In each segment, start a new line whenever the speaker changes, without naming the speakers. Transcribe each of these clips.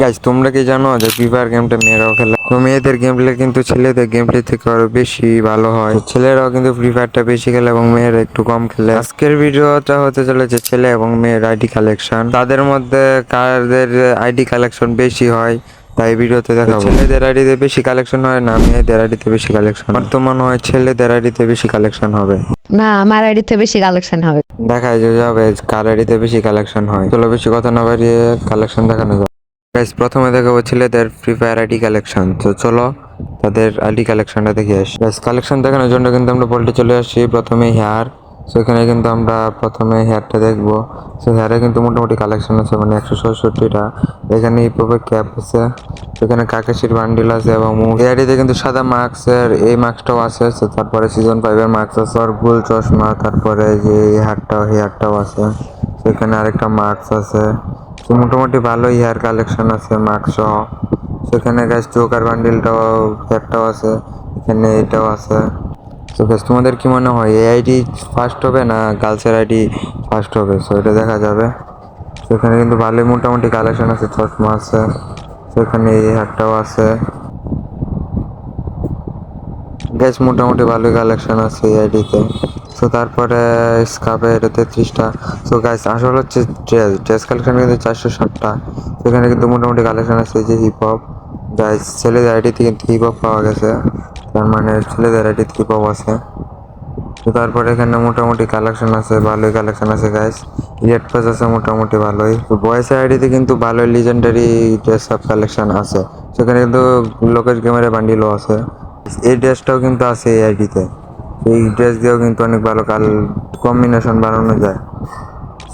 Guys তোমরা কি জানো যে ফ্রি ফায়ার গেমটা মেয়েরাও খেলে? তো মেয়েদের গেম প্লে কিন্তু ছেলেদের গেম প্লে থেকে আরও বেশি ভালো হয়। ছেলেরাও কিন্তু ফ্রি ফায়ারটা বেশি খেলে এবং মেয়েরা একটু কম খেলে। আজকের ভিডিওটা হতে চলেছে ছেলে এবং মেয়ের আইডি কালেকশন তাদের মধ্যে কাদের আইডি কালেকশন বেশি হয় তাই ভিডিওতে দেখাবো। ছেলেদের আইডিতে বেশি কালেকশন হয় না মেয়েদের আইডিতে বেশি কালেকশন বর্তমান হয় ছেলেদের আইডিতে বেশি কালেকশন হবে।
না আমার আইডিতে বেশি কালেকশন হবে।
দেখা যাবে কার আইডিতে বেশি কালেকশন হয়। চলো বেশি কথা না বাড়িয়ে কালেকশন দেখানো যাক। গাইস প্রথমে দেখাবো ছেলেদের ফ্রি ফায়ার আইডি কালেকশন তো চলো তাদের আইডি কালেকশনটা দেখে আসি। গাইস কালেকশন দেখানোর জন্য কিন্তু আমরা বলতে চলে আসছি। প্রথমে হেয়ার সো এখানে কিন্তু আমরা প্রথমে হেয়ারটা দেখব। সো হেয়ারে কিন্তু মোটামুটি কালেকশন আছে মানে একশো ছষট্টিটা এখানে হিপহপের ক্যাপ আছে। এখানে কাকেশির বান্ডিল আছে এবং আইডিতে কিন্তু সাদা মাস্ক এর এই মাস্কটাও আছে। তারপরে সিজন ফাইভের মাস্ক আছে। আর গোল চশমা, তারপরে যে হেয়ারটাও হেয়ারটাও আছে। সেখানে আরেকটা মাস্ক আছে। তো মোটামুটি ভালোই হেয়ার কালেকশন আছে মাস্ক সহ। সেখানে গাছ চোকার বান্ডিলটাও হেয়ারটাও আছে, এখানে এটাও আছে। তো গাছ তোমাদের কি মনে হয়, এই আইডি ফার্স্ট হবে না গার্লসের আইডি ফার্স্ট হবে? সো এটা দেখা যাবে। সেখানে কিন্তু ভালোই মোটামুটি কালেকশন আছে, চশমা আছে। সেখানে এই হেয়ারটাও আছে। গ্যাস মোটামুটি ভালোই কালেকশন আছে এই আইডিতে সো তারপরে স্কাপের তেত্রিশটা। সো গাইস আসল হচ্ছে ড্রেস ড্রেস কালেকশন কিন্তু চারশো ষাটটা। সেখানে কিন্তু মোটামুটি কালেকশন আছে যে হিপ হপ গাইস ছেলেদের আইডিতে কিন্তু হিপ হপ পাওয়া গেছে। তার মানে ছেলেদের আইডিতে হিপ হপ আছে। তো তারপরে এখানে মোটামুটি কালেকশন আছে, ভালোই কালেকশন আছে গাইস রেড পাস আছে মোটামুটি ভালোই। তো বয়েস আইডিতে কিন্তু ভালোই লিজেন্ডারি ড্রেস আপ কালেকশন আছে। সেখানে কিন্তু লোকেশ গেমের বান্ডিলও আছে। এই ড্রেসটাও কিন্তু আছে এই আইডিতে এই ড্রেস দিয়েও কিন্তু অনেক ভালো কাল কম্বিনেশন বানানো যায়।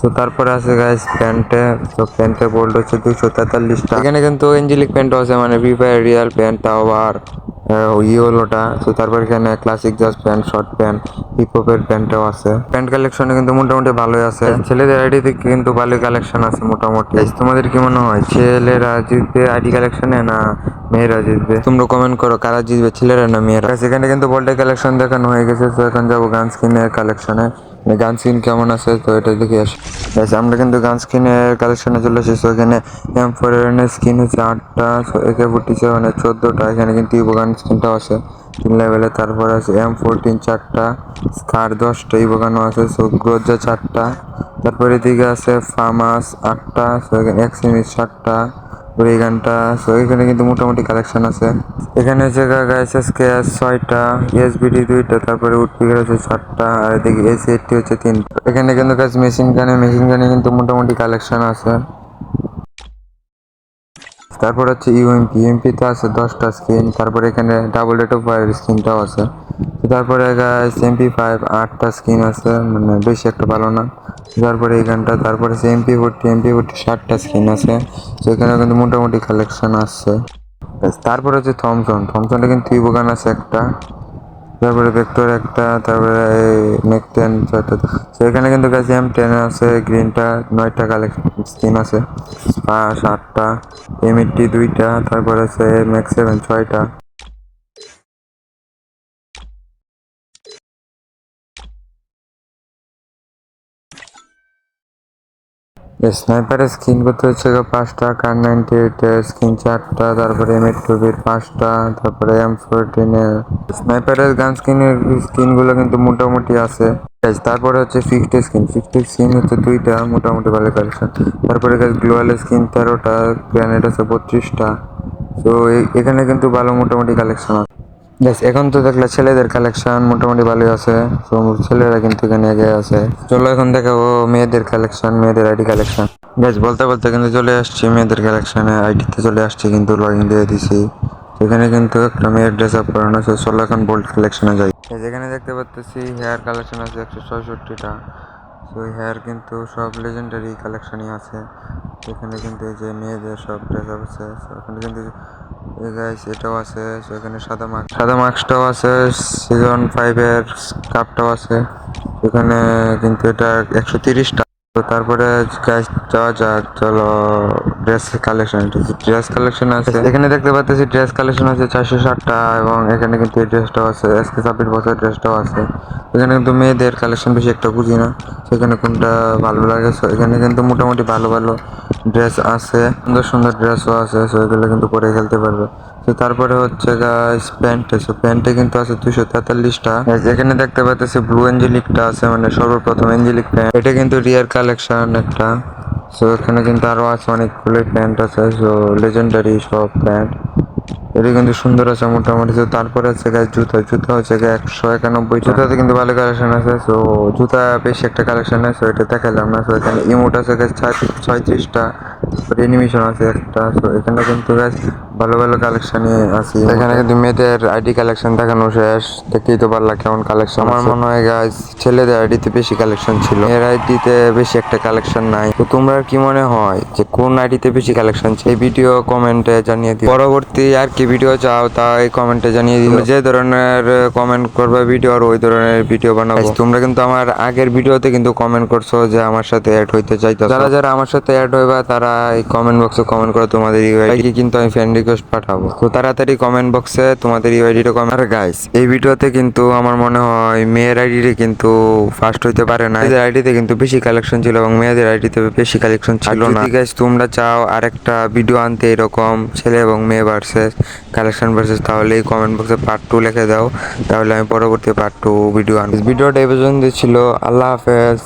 তো তারপরে আছে গাইস প্যান্টে তো প্যান্টে বোল্ড হচ্ছে দুশো তেতাল্লিশটা। এখানে কিন্তু এঞ্জেলিক প্যান্টও আছে মানে free fire real pant tower ইয়োলোটা তো তারপর এখানে classic just pant short pant hip হপের প্যান্টও আছে। প্যান্ট কালেকশনে কিন্তু মোটামুটি ভালোই আছে। ছেলেদের আইডিতে কিন্তু ভালোই কালেকশন আছে মোটামুটি। তোমাদের কি মনে হয় ছেলেরা জিতবে আইডি কালেকশনে না মেয়েরা জিতবে? তোমরা কমেন্ট করো কারা জিতবে ছেলেরা না মেয়েরা? এখানে কিন্তু বলটা কালেকশন দেখানো হয়ে গেছে তো এখন যাব গান স্কিনের কালেকশনে গান স্কিন কেমন আছে তো এটা দেখে আসি। Guys, আমরা কিন্তু গান স্কিনের কালেকশনে চলে এসেছি এখানে এম ফোর স্কিন হচ্ছে আটটা একে ফুটি সেভেনের চোদ্দোটা এখানে কিন্তু ইভো গান স্কিনটাও আছে। তিন লেভেলে তারপরে আছে এম ফোরটিন চারটা স্কার দশটা ইভো গানও আছে সো গ্রোজা চারটা তারপরে এদিকে আছে ফার্মাস আটটা এক্সিমিস সাতটা এই গানটা সো এখানে কিন্তু মোটামুটি কালেকশন আছে। এখানে হচ্ছে গাইসেস কেএস ছয়টা এসবিডি দুইটা, তারপরে উডপিকার হচ্ছে চারটা আর এদিকে এসি এইটটি হচ্ছে তিনটা। এখানে কিন্তু গাছ মেশিন গানে মেশিন গানে কিন্তু মোটামুটি কালেকশন আছে। তারপর হচ্ছে ইউএমপি ইউএমপি তো আছে দশটা স্ক্রিন তারপর এখানে ডাবল রেট অফ ফায়ার স্ক্রিনটাও আছে। তারপরে এমপি ফাইভ আটটা স্ক্রিন আছে মানে বেশি একটা ভালো না। তারপরে এই গানটা তারপরে এমপি ফোরটি এমপি ফোরটি ষাটটা স্ক্রিন আছে। সেখানে কিন্তু মোটামুটি কালেকশন আসছে তারপরে হচ্ছে থমসন থমসনটা কিন্তু গান আছে একটা। তারপরে ভেক্টর একটা, তারপরে এই মেক টেন ছয়টা। তো এখানে কিন্তু গেছি এম টেন আছে গ্রিনটা নয়টা কালেকশন স্কিন আছে। আটটা এম এইটটি দুইটা, তারপরে আছে ম্যাক্স সেভেন ছয়টা। স্নাইপারের স্কিন করতে হচ্ছে পাঁচটা, কার নাইনটি এইটের স্কিন চারটা, তারপরে এম এইট পাঁচটা, তারপরে এম ফোরটিনের স্নাইপারের গান স্কিনের স্কিনগুলো কিন্তু মোটামুটি আছে। তারপরে হচ্ছে ফিফটি স্কিন ফিফটি স্কিন হচ্ছে দুইটা, মোটামুটি ভালো কালেকশন তারপরে গ্লোয়াল স্কিন তেরোটা গ্র্যানেড আছে বত্রিশটা। তো এখানে কিন্তু ভালো মোটামুটি কালেকশন আছে। Yes, এখন তো দেখলে ছেলেদের কালেকশন মোটামুটি ভালোই আছে। ছেলেরা কিন্তু এখানে আগে আছে। চলো এখন দেখাবো মেয়েদের কালেকশন মেয়েদের আইডি কালেকশন গ্যাস বলতে বলতে কিন্তু চলে আসছি মেয়েদের কালেকশনে আইডিতে চলে আসছি কিন্তু লগইন দিয়ে দিছি। এখানে কিন্তু একটা মেয়ের ড্রেস আপ করানো আছে। চলো এখন বোল্ড কালেকশনে যাই। যেখানে দেখতে পাচ্ছি হেয়ার কালেকশন আছে একশো ছয়ষট্টিটা। তো হেয়ার কিন্তু সব লেজেন্ডারি কালেকশনই আছে। এখানে কিন্তু এই যে মেয়েদের সব ড্রেস আছে ওখানে কিন্তু গাইস এটাও আছে এখানে সাদা মাস্ক সাদা মাস্কটাও আছে সিজন ফাইভের কাপটাও আছে, এখানে কিন্তু এটা একশো তিরিশটা। তারপরে গাইস যাওয়া যাক, চলো ড্রেস কালেকশন ড্রেস কালেকশন আছে। এখানে দেখতে পাচ্ছি ড্রেস কালেকশন আছে চারশো ষাটটা এবং এখানে কিন্তু এই ড্রেসটাও আছে এসকে ছাব্বিশ বছর ড্রেসটাও আছে। এখানে কিন্তু মেয়েদের কালেকশন বেশি একটা বুঝি না সেখানে কোনটা ভালো লাগে? এখানে কিন্তু মোটামুটি ভালো ভালো ড্রেস আছে, সুন্দর সুন্দর ড্রেসও আছে সো এগুলো কিন্তু পরে খেলতে পারবে। তো তারপরে হচ্ছে গাইস প্যান্ট আছে প্যান্টে কিন্তু আছে দুশো তেতাল্লিশটা। এখানে দেখতে পাচ্ছি ব্লু এঞ্জেলিকটা আছে মানে সর্বপ্রথম এঞ্জেলিক প্যান্ট এটা কিন্তু রিয়ার কালেকশন একটা। সো এখানে কিন্তু আরও আছে অনেকগুলোই প্যান্ট আছে সো লেজেন্ডারি সব প্যান্ট এটা কিন্তু সুন্দর আছে মোটামুটি। তো তারপরে আছে গাছ জুতা। জুতা হচ্ছে গিয়ে একশো একানব্বই জুতাতে কিন্তু ভালো কালেকশন আছে সো জুতা বেশি একটা কালেকশন আছে এটা দেখালাম না। সো এখানে ইমোট আছে গাছ ছয়ত্রিশটা। অ্যানিমেশন আছে একটা সো এখানে কিন্তু গাছ ভালো ভালো কালেকশনই আছে। এখানে কিন্তু মেয়েদের আইডি কালেকশন দেখানো শেষ। দেখতেই তো পারলা কেমন কালেকশন আমার মনে হয় গাছ ছেলেদের আইডিতে বেশি কালেকশন ছিল। মেয়ের আইডিতে বেশি একটা কালেকশন নাই। তো তোমরা কি মনে হয় যে কোন আইডিতে বেশি কালেকশন এই ভিডিও কমেন্টে জানিয়ে দিও। পরবর্তী আর কি ভিডিও চাও তাই কমেন্টে জানিয়ে দিও। যে ধরনের কমেন্ট করবে ভিডিও আর ওই ধরনের ভিডিও বানাবো। তোমরা কিন্তু আমার আগের ভিডিওতে কিন্তু কমেন্ট করছ যে আমার সাথে অ্যাড হইতে চাইতো যারা যারা আমার সাথে অ্যাড হইবা তারা এই কমেন্ট বক্সে কমেন্ট করো তোমাদের ইউআইডি কিন্তু আমি ফ্রেন্ড রিকোয়েস্ট পাঠাবো। তো তাড়াতাড়ি কমেন্ট বক্সে তোমাদের ইউআইডিটা কমেন্ট আর গাইস এই ভিডিওতে কিন্তু আমার মনে হয় মেয়ের আইডিতে কিন্তু ফার্স্ট হইতে পারে না। এদের আইডিতে কিন্তু বেশি কালেকশন ছিল এবং মেয়েদের আইডিতে বেশি কালেকশন ছিল না। গাইস তোমরা চাও আরেকটা ভিডিও আনতে এরকম ছেলে এবং মেয়ে ভার্সেস কালেকশন ভার্সেস তাহলে এই কমেন্ট বক্সে পার্ট টু লিখে দাও। তাহলে আমি পরবর্তী পার্ট টু ভিডিও আনব। ভিডিওটা এই পর্যন্ত ছিল। আল্লাহ হাফেজ।